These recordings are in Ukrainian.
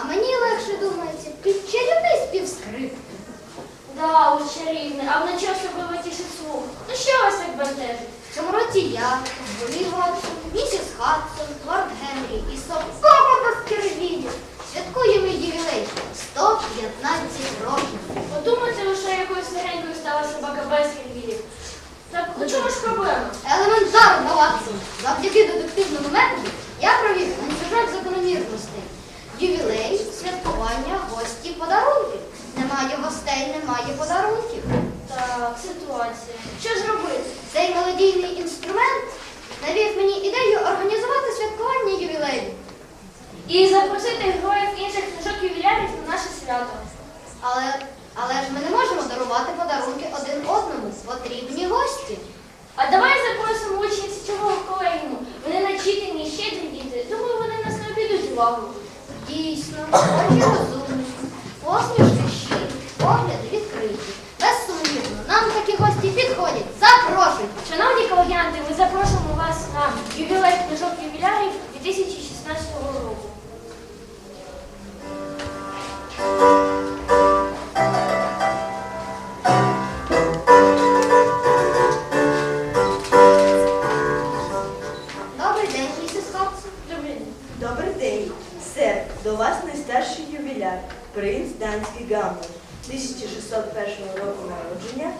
а мені легше думається під чарівний співскрип. Да, у чарівне, а вночі особливо тішить слух. Ну що вас так бентежить? В цьому році я, Болі Ватсон, місіс Хадсон, лорд Генрі і Сокова Баскервілі святкуємо ювілей 115 років. Подумайте лише якою старенькою стала собака Бескервілів. Так у чому ж проблема? Елементарно, Ватсон. Завдяки детективному методу я провів ланцюжок закономірностей. Ювілей, святкування, гості, подарунки. Немає гостей, немає подарунків. Так, ситуація. Що ж робити? Цей мелодійний інструмент навів мені ідею організувати святкування ювілею. І запросити героїв інших книжок ювілярів на наше свято. Але, але ж ми не можемо дарувати подарунки один одному. Потрібні гості. А давай запросимо учнів січового колегіуму. Вони начитані щедрі діти. Думаю, вони нас не обійдуть увагу. Дійсно, очі розумні, посмішки щирі, погляди відкриті. Безсумнівно, нам такі гості підходять. Запрошуйте. Колегіанти, ми запрошуємо вас на ювілей книжок ювілярів 2016 року. Добрий день, місіс Хадсон. Добрий день. Добрий день, сер. До вас найстарший ювіляр, принц Данський Гамлет, 1601 року народження,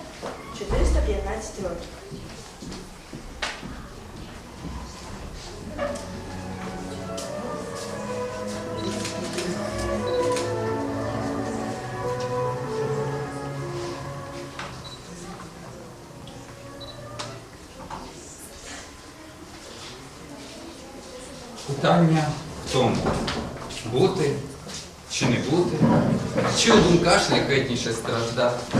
415 років. Питання в тому, бути чи не бути, чи у думках шляхетніше страждати,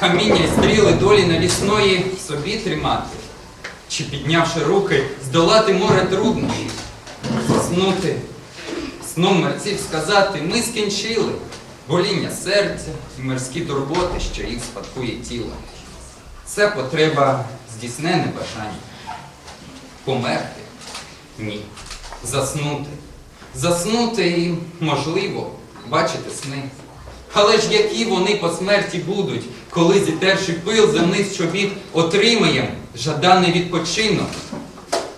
каміння й стріли долі навісної собі тримати, чи піднявши руки, здолати море труднощів, заснути, сном мерців сказати, ми скінчили боління серця і мирські турботи, що їх спадкує тіло. Це потреба здійснене бажання. Померти? Ні. Заснути. Заснути і, можливо, бачити сни. Але ж які вони по смерті будуть, коли зітерши пил земних чобіт, отримаєм жаданий відпочинок?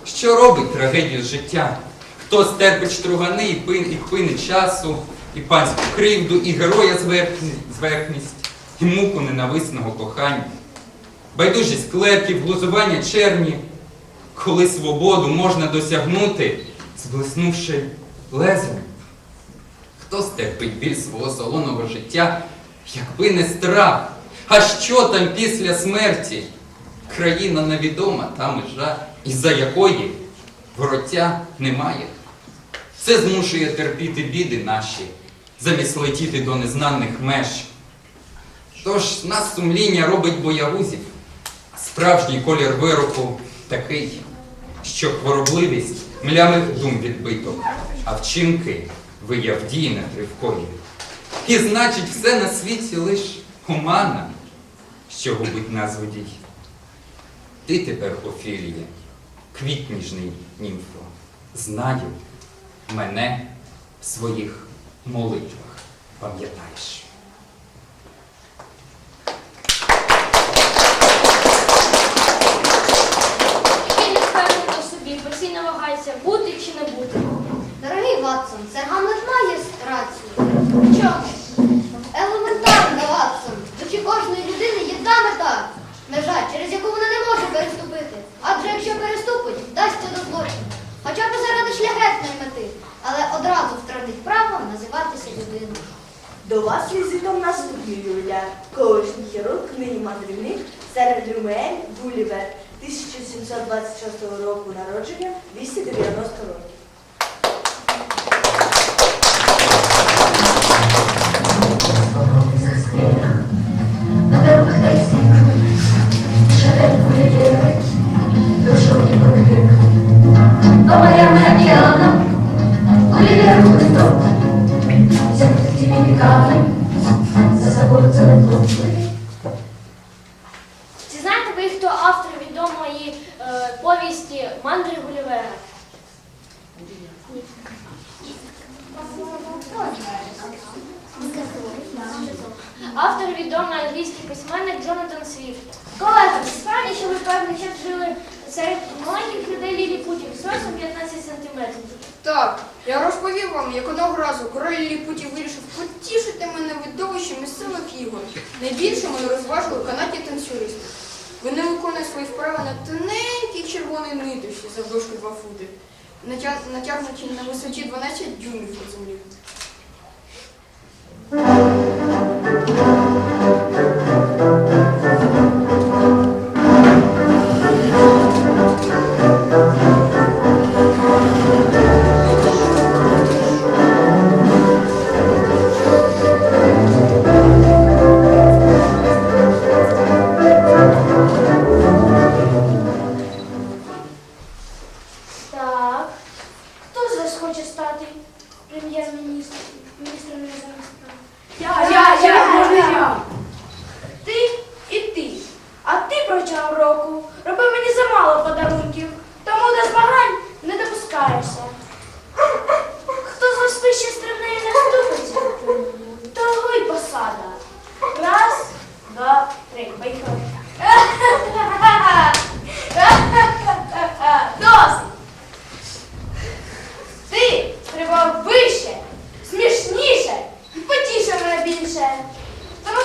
Що робить трагедію життя? Хто стерпить штругани і пин, і пини часу, і панську кривду, і героя зверхність, і муку ненависного кохання? Байдужість клерків, глузування черні, коли свободу можна досягнути, зблиснувши лезом. Хто стерпить біль свого солоного життя, якби не страх? А що там після смерті? Країна невідома та межа, із-за якої вороття немає. Це змушує терпіти біди наші, замість летіти до незнаних меж. Тож нас сумління робить боягузів, а справжній колір вироку такий, що хворобливість млямих дум відбиток, а вчинки вияв дії нетривкої. І значить, все на світі лиш омана, що губить нас водій. Ти тепер, Офілія, квіт ніжний німфо, знаю, мене в своїх молитвах пам'ятаєш. Який не впевнений у собі, постійно вагається, бути чи не бути. Дорогий Гамлет має рацію. В чому? Елементарно, Ватсон. В душі кожної людини є одна мета. Межа, через яку вона не може переступити. Адже якщо переступить, вдасться до злочину. Хоча б заради шляхетної мети, але одразу втратить право називатися людиною. До вас візитом наступний ювіляр, колишній хірург, нині мандрівник, сер Люмель Гулівер, 1726 року народження, 290 років. На дорогах Тайсинг, шагает курьеры, душу не курьер. По морям и океанам, Гулливер Христов, сертификатами веками, за собой Джонатан Свіфт. Колеги, справді, що ви певний час жили серед маленьких людей ліліпутів з ростом 15 сантиметрів. Так, я розповів вам, як одного разу король Ліліпутів вирішив потішити мене видовищем місцевих ігор. Найбільше мене розважили канадні танцюристи. Вони виконують свої вправи на тоненькій червоній ниточці завдовжки 2 фути, натя- натягнуті на висоті 12 дюймів від землі.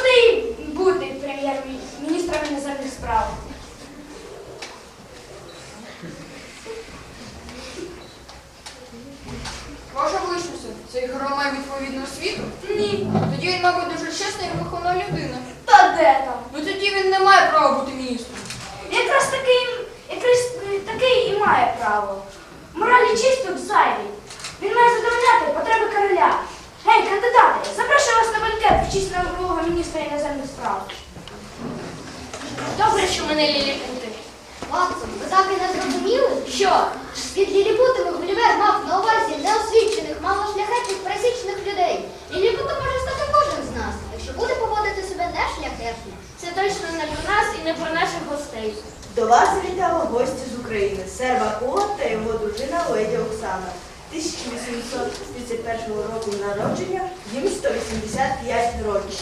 Ти бути прем'єр-міністром іноземних справ. Ваша вишниця, цей герой має відповідну освіту? Ні. Тоді він, мабуть, дуже чесна і вихована людина. Та де там? Ну тоді він не має права бути міністром. Якраз такий, якраз такий і має право. Моралі чисток зайві. Він має задовольняти потреби короля. Гей, кандидати, запрошую банкет в честь нового міністра іноземних справ. Добре, що мене ліліпути. Ватсон, ви так і не зрозуміли? Що? Під ліліпутами Гулівер мав на увазі неосвічених, малошляхетних, пересічних людей. Ліліпутом може стати кожен з нас, якщо буде поводити себе нешляхетно. Це точно не про нас і не про наших гостей. До вас завітали гості з України, сер Вакула та його дружина леді Оксана. 1831 року народження, їм 185 років.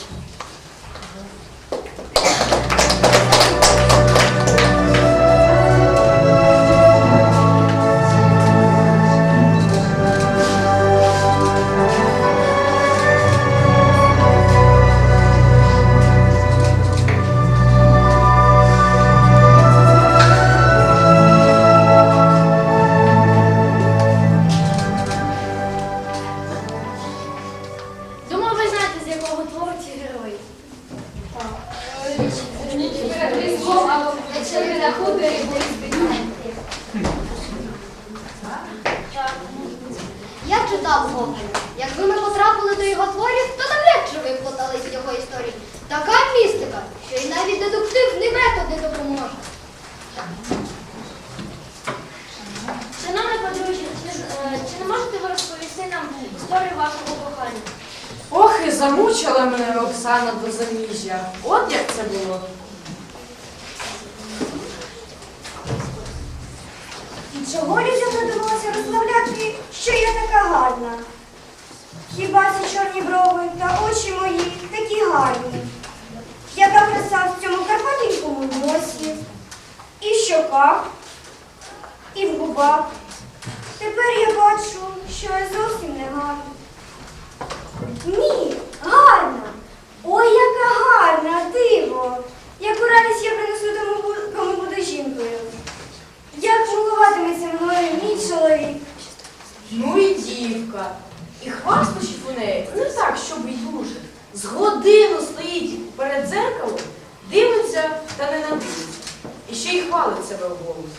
Ви з якого твору ці герої. Я читав Гоголя. Якби ми потрапили до його творів, то навряд чи ви вплутались в його історії. Така містика, що й навіть дедуктивний метод не допоможе. Шановне подружжя, чи, е, чи не можете ви розповісти нам історію вашого кохання? Замучила мене Оксана до заміжжя. От як це було. І чого людям довелося розмовляти, що я така гарна? Хіба ці чорні брови та очі мої такі гарні? Яка краса в цьому карпатенькому носі, і в щоках, і в губах. Тепер я бачу, що я зовсім не гарна. Ні, гарна. Ой, яка гарна, диво. Яку радість я принесу тому, кому буду жінкою. Як милуватиметься мною мій чоловік? Ну і дівка. І хвастощів у неї не так, щоб і дуже. З годину стоїть перед дзеркалом, дивиться та не надивиться. І ще й хвалить себе в голос.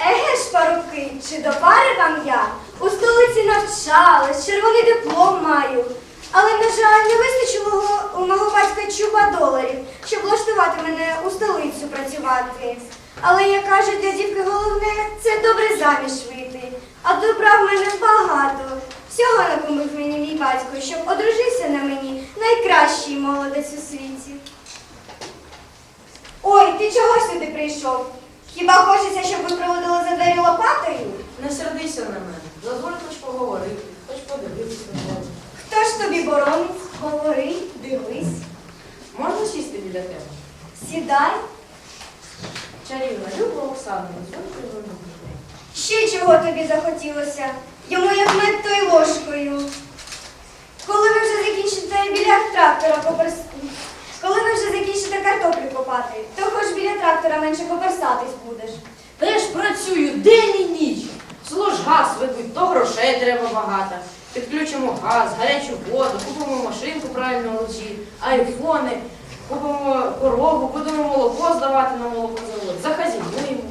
Еге ж, парубки, чи до пари вам я? У столиці навчалась, червоний диплом маю. Але, на жаль, не вистачило у мого батька чуба доларів, щоб влаштувати мене у столицю працювати. Але, як кажуть, для дівки головне це добре заміж вийти. А добра в мене багато. Всього накумив мені мій батько, щоб одружився на мені найкращий молодець у світі. Ой, ти чого сюди прийшов? Хіба хочеться, щоб ви проводили за двері лопатою? Не сердися на мене. Дозволь хоч поговорити, хоч подивитися на тебе. Хто ж тобі боронить? Говори, дивись, Можна сісти біля тебе? сідай. Чарівна, Люба Оксана, дозвольте звернути. Ще чого тобі захотілося? Йому як мед, то й ложкою. Коли ви вже закінчите біля трактора коперс... Коли ви вже закінчите картоплю копати, то хоч біля трактора менше коперсатись будеш. Та я ж працюю день і ніч. Газ вибить, то грошей треба багато. Підключимо газ, гарячу воду, купимо машинку правильно лучі, айфони, купимо корову, будемо молоко здавати на молокозавод, захазінуємо.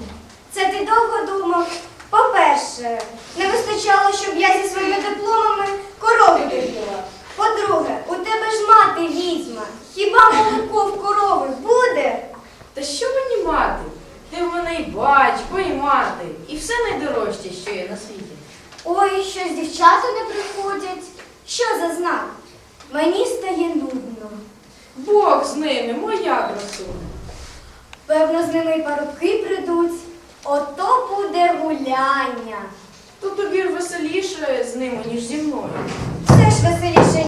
Це ти довго думав? По-перше, не вистачало, щоб я зі своїми дипломами корову доїла. По-друге, у тебе ж мати відьма. Хіба молоко в корови буде? Та що мені мати? Ти в мене і батько, і мати, і все найдорожче, що є на світі. Ой, щось дівчата не приходять. Що за знак? Мені стає нудно. Бог з ними, моя красуня. Певно, з ними й парубки прийдуть. Ото буде гуляння. То тобі веселіше з ними, ніж зі мною. Все ж веселіше